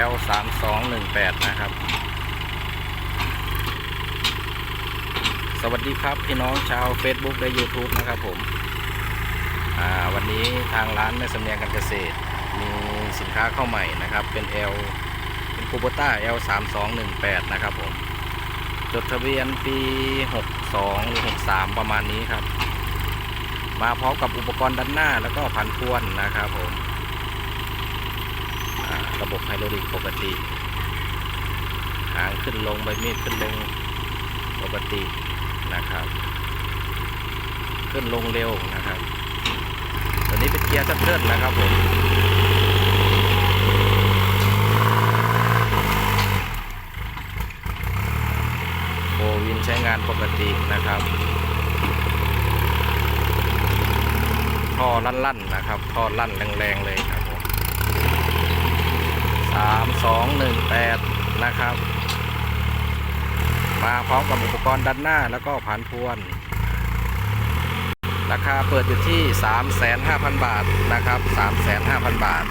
3218นะครับ สวัสดีครับพี่น้องชาว Facebook และ YouTube นะครับผม วันนี้ทางร้านแม่สำเนียงการเกษตร มีสินค้าเข้าใหม่นะครับ เป็น L เป็นคูโบต้า L 3218นะครับผม จดทะเบียนปี 62หรือ63 ประมาณนี้ครับ มาพร้อมกับอุปกรณ์ด้านหน้าแล้วก็พันพวนนะครับผม ระบบไฮดรอลิกปกติ หางขึ้นลงใบมีดขึ้นลงปกตินะครับ ขึ้นลงเร็วนะครับ ตัวนี้เป็นเกียร์เทิร์นนะครับผมโฟวินใช้งานปกตินะครับท่อลั่นๆนะครับท่อลั่นแรงๆเลยครับามสองหนึ่งแปดนะครับ มาพร้อมกับอุปกรณ์ด้านหน้าแล้วก็ผ่านพวน ราคาเปิดอยู่ที่ 35,000บาทนะครับ 35,000 บาท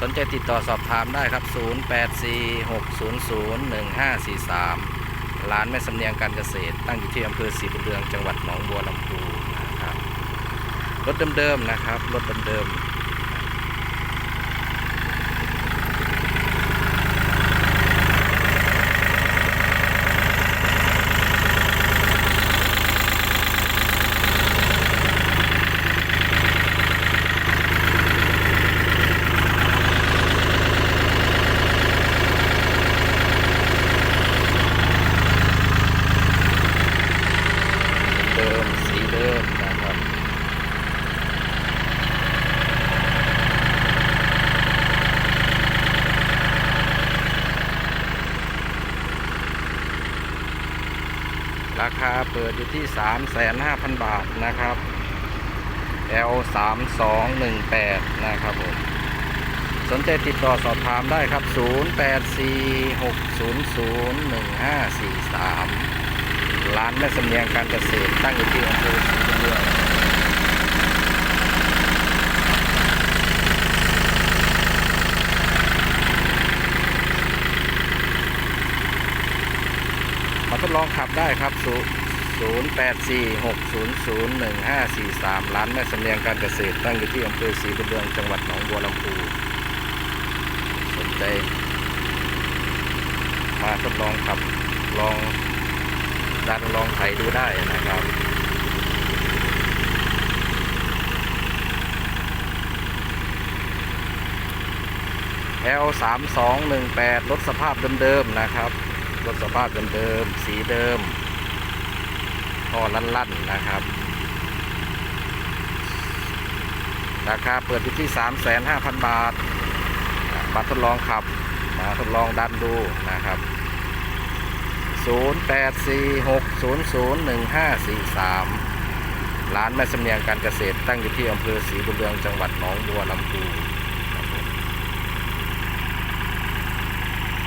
สนใจติดต่อสอบถามได้ครับ 0846001543 ร้านแม่สำเนียงการเกษตร ตั้งอยู่ที่อำเภอศรีบุญเรืองจังหวัดหนองบัวลำพูนะครับรถเดิมๆนะครับรถเดิมๆเดิมสีเดิมนะครับ ราคาเปิดอยู่ที่ 35,000 บาทนะครับ L 3 2 1 8 นะครับผมสนใจติดต่อสอบถามได้ครับ 0846001543 ร้านแม่สำเนียงการเกษตรตั้งอยู่ที่อำเภอศรีบุญเรืองมาทด ลองขับได้ครับ 0846001543 ร้านแม่สำเนียงการเกษตร ตั้งอยู่ที่อำเภอศรีบุญเรืองจังหวัดหนองบัวลำพูสนใจ มาทดลองขับลองดันลองไถดูได้นะครับ L 3 2 1 8รถสภาพเดิมๆนะครับ รถสภาพเดิมๆสีเดิมท่อลั่นๆนะครับ ราคาเปิดอยู่ที่ 35,000 บาท มาทดลองขับ มาทดลองดันดูนะครับ 0846001543 ร้านแม่สำเนียงการเกษตรตั้งอยู่ที่อำเภอศรีบุญเรืองจังหวัดหนองบัวลำพู